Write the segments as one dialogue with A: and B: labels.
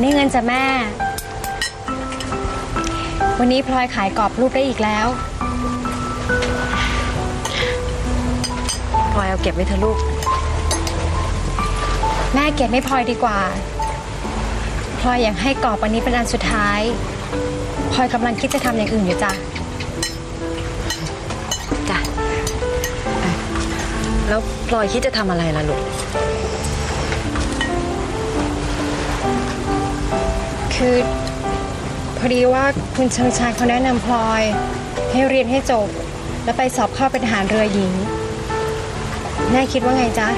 A: ในเงินจะแม่ วันนี้พลอยขายกรอบรูปได้อีกแล้ว
B: พลอยเอาเก็บไว้เถอะลูก
A: แม่เก็บไม่พลอยดีกว่า พลอยอยากให้กรอบวันนี้เป็นอันสุดท้าย พลอยกำลังคิดจะทำอย่างอื่นอยู่จ้ะ
B: จ้ะ แล้วพลอยคิดจะทำอะไรล่ะลูก
A: คือพอดีว่าคุณเชิงชายเขาแนะนำพลอย ให้เรียนให้จบ แล้วไปสอบเข้าเป็นทหารเรือหญิงแม่คิดว่าไงจ๊ะ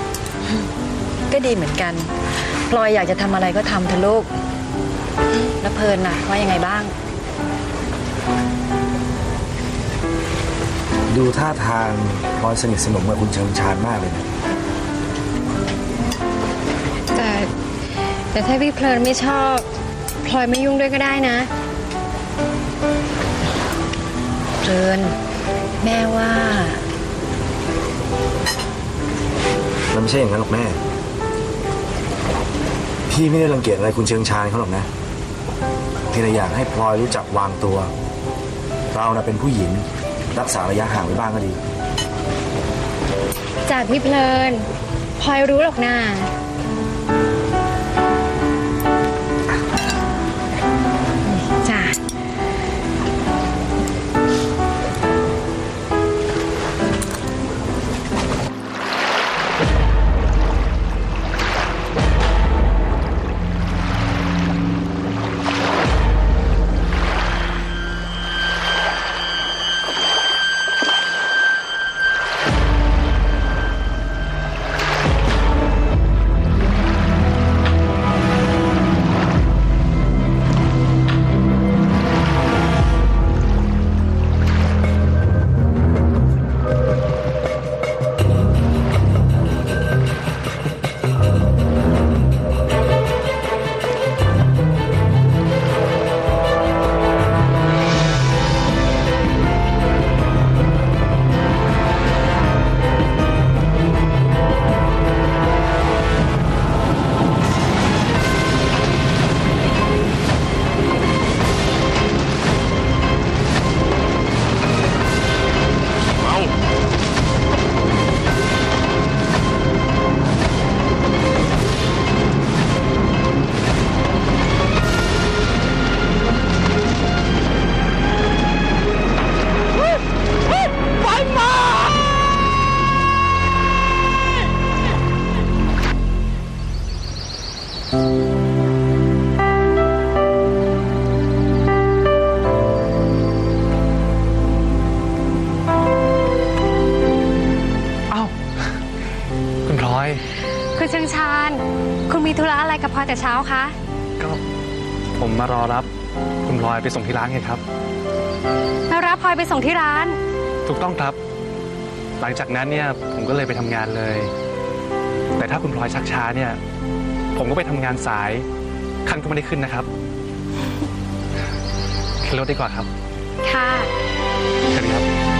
B: ก็ดีเหมือนกันพลอยอยากจะทำอะไรก็ทำเถอะลูกแล้วเพลินน่ะว่ายังไงบ้าง
C: ดูท่าทางพลอยสนิทสนมกับคุณเชิงชาญมากเลยนะ
A: แต่แต่ถ้าพี่เพลินไม่ชอบพ ลอยไม่ยุ่งด้วยก็ได้นะ
B: เพลินแม่ว่า
C: มันไม่ใช่อย่างนั้นหรอกแม่ พี่ไม่ได้รังเกียจอะไรคุณเชิงชาญเขาหรอกนะเพียงแต่อยากให้พลอยรู้จักวางตัว เรานะเป็นผู้หญิงรักษาระยะห่างไว้บ้างก็ดี
A: จากพี่เพลินพลอยรู้หรอกนะจ้ ม
D: มารอรับคุณพลอยไปส่งที่ร้านไงครับ
A: มารับพลอยไปส่งที่ร้าน
D: ถูกต้องครับ หลังจากนั้นเนี่ยผมก็เลยไปทำงานเลย แต่ถ้าคุณพลอยชักช้าเนี่ย ผมก็ไปทำงานสายคันก็ไม่ได้ขึ้นนะครับขึ้นรถดีกว่าครับ
A: ค่ะ
D: เชิญครับ
A: ขอบ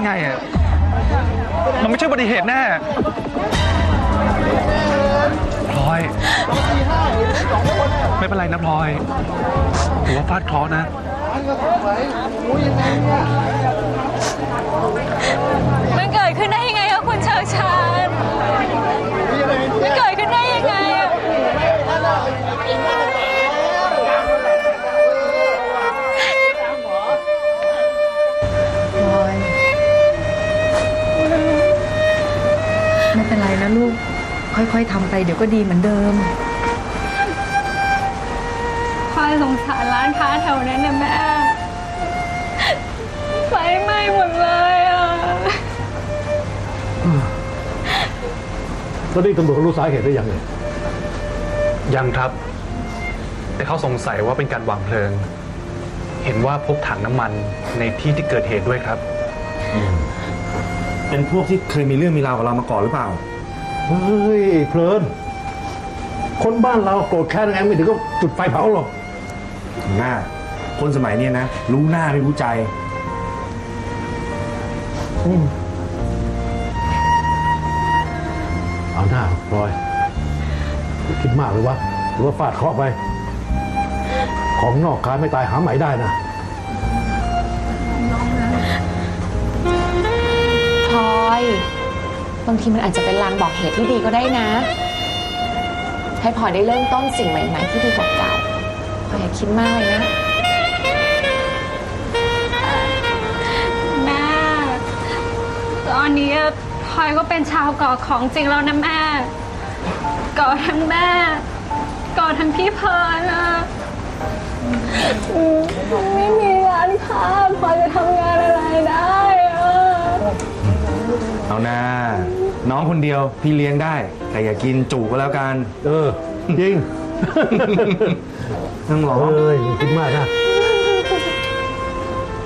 A: ยังไง
D: อะ มันไม่ใช่อุบัติเหตุแน่พลอย ไม่เป็นไรนะพลอยถือว่าฟาดเคราะห์นะ
B: ค่อย ๆทำไปเดี๋ยวก็ดีเหมือนเดิม
A: พลอยสงสารร้านค้าแถวนั้นนะแม่ไฟไหม้หมดเลยอะ
E: ตอนนี้ตำรวจรู้สาเหตุได้ยังไง
D: ยังครับ แต่เขาสงสัยว่าเป็นการวางเพลิง เห็นว่าพบถังน้ำมันในที่ที่เกิดเหตุด้วยครับ
F: เป็นพวกที่เคยมีเรื่องมีราวกับเรามาก่อนหรือเปล่า
E: เฮ้ยเพลิน คนบ้านเราโกรธแค้นไงไม่ถึงก็จุดไฟเผาหรอก
F: หน้า คนสมัยเนี้ยนะ รู้หน้าไม่รู้ใจ
E: เอาหน้าพลอยอย่าคิดมากเลยวะหรือว่าฟาดเคราะห์ไป ของนอกกายไม่ตายหาใหม่ได้นะ
G: พลอย บางทีมันอาจจะเป็นลางบอกเหตุที่ดีก็ได้นะ ให้พลอยได้เริ่มต้นสิ่งใหม่ ๆ ที่ดีกว่าเก่าพลอยอย่าคิดมากเลยนะ
H: แม่ตอนนี้พลอยก็เป็นชาวเกาะของจริงแล้วนะแม่เกาะทั้งแม่เกาะทั้งพี่เพลินอะไม่มีงานค่ะพลอยจะทำงานอะไรได้อะ
F: เอาหน้า น้องคนเดียวพี่เลี้ยงได้ แต่อย่ากินจุก็แล้วกัน
E: เออ จริง
F: ต้องร้อง
E: เอ้ยอย่าคิดมากนะ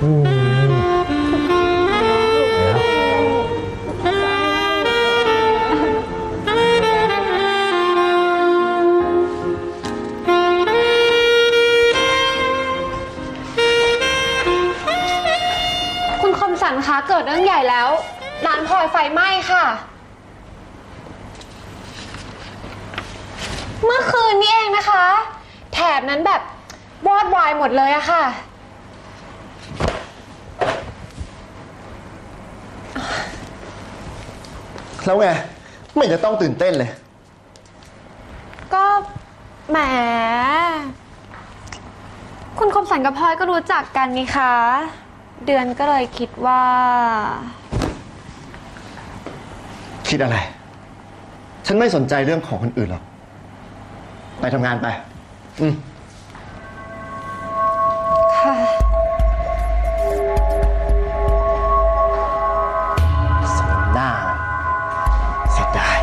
E: อืมเดี๋ยว
G: คุณคมสันคะเกิดเรื่องใหญ่แล้ว ร้านพลอยไฟไหม้ค่ะ เมื่อคืนนี้เองนะคะ แถบนั้นแบบวอดวายหมดเลยอะค่ะ
I: แล้วไง ไม่เห็นจะต้องตื่นเต้นเลย
G: ก็แหม คุณคมสันกับพลอยก็รู้จักกันนี่คะ เดือนก็เลยคิดว่า
I: คิดอะไร ฉันไม่สนใจเรื่องของคนอื่นหรอก ไปทำงานไป อืม
G: ค่ะ
I: สมหน้าเสียดาย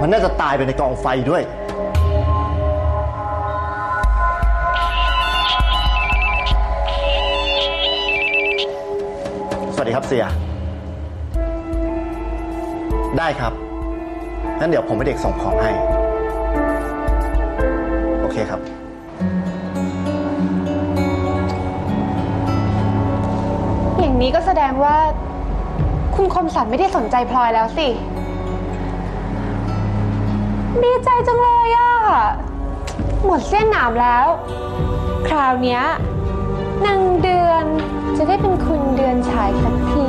I: มันน่าจะตายไปในกองไฟด้วย สวัสดีครับเสีย ได้ครับ งั้นเดี๋ยวผมไปเด็กส่งของให้ โอเคครับ
G: อย่างนี้ก็แสดงว่า คุณคมสันไม่ได้สนใจพลอยแล้วสิ ดีใจจังเลยอะหมดเส้นหนามแล้ว คราวเนี้ยนางเดือนจะได้เป็นคุณเดือนฉายสักที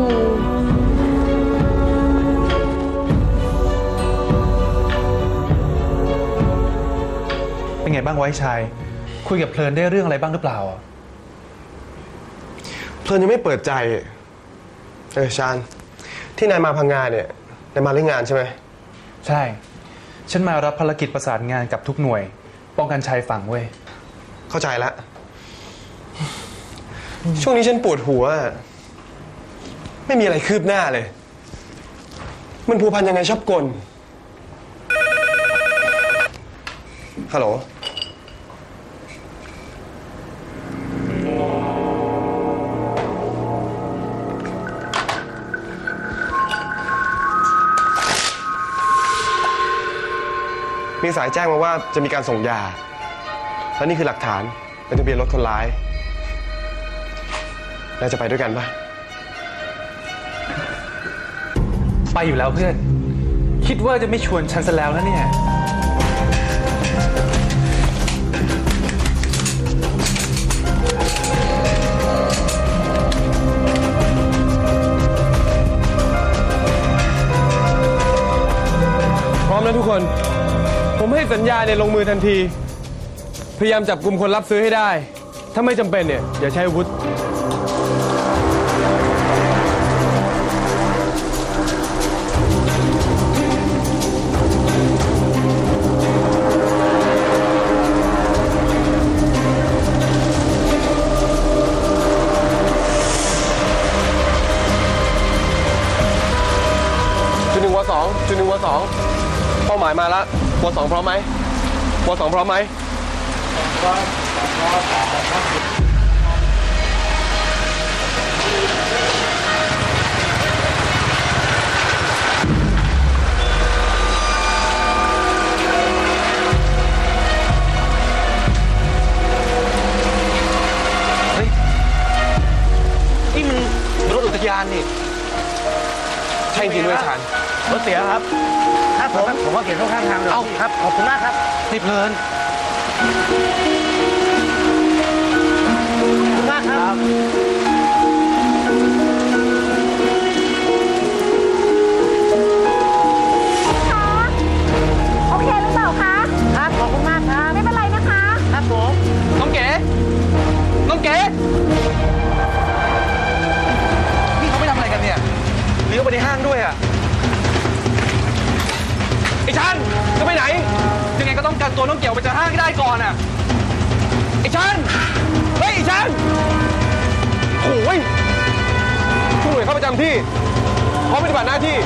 D: ไงบ้างไว้ชายคุยกับเพลินได้เรื่องอะไรบ้างหรือเปล่าอะ
J: เพลินยังไม่เปิดใจ เออชานที่นายมาพังงาเนี่ยนายมาเรื่องงานใช่ไหม
D: ใช่ ฉันมารับภารกิจประสานงานกับทุกหน่วย ป้องกันชายฝั่งเว้ย
J: เข้าใจละช่วงนี้ฉันปวดหัว ไม่มีอะไรคืบหน้าเลย มันผูกพันยังไงชอบกลฮัลโหล มีสายแจ้งมาว่าจะมีการส่งยา และนี่คือหลักฐานเป็นทะเบียนรถคนร้ายน่าจะไปด้วยกันปะ
D: ไปอยู่แล้วเพื่อน คิดว่าจะไม่ชวนฉันซะแล้วนะเนี่ย
J: พร้อมแล้วทุกคน ผมให้สัญญาเนี่ยลงมือทันที พยายามจับกลุ่มคนรับซื้อให้ได้ ถ้าไม่จำเป็นเนี่ยอย่าใช้อาวุธ จุดหนึ่งวสองจุดหนึ่งวสองเป้าหมายมาแล้ว วสองพร้อมไหมวสองพร้อมไหม
D: นี่มันรถอุทยานนี่
J: ใช่จริงด้วยชาน
K: รถเสียครับ ครับผมผมว่าเขียนเข้าข้างทางเลย
D: เอ้า
K: ครับขอบคุณมากครับ
D: นี่เพลิน
K: ขอบคุณมากครับ กั
G: น
D: ตัวไปจากห้างให้ได้ก่อนอะ ไอ้ชันเฮ้ยไอ้ชัน
J: โอ้ยผู้หน่วยเข้าประจำที่พร้อมปฏิบัติหน้าที่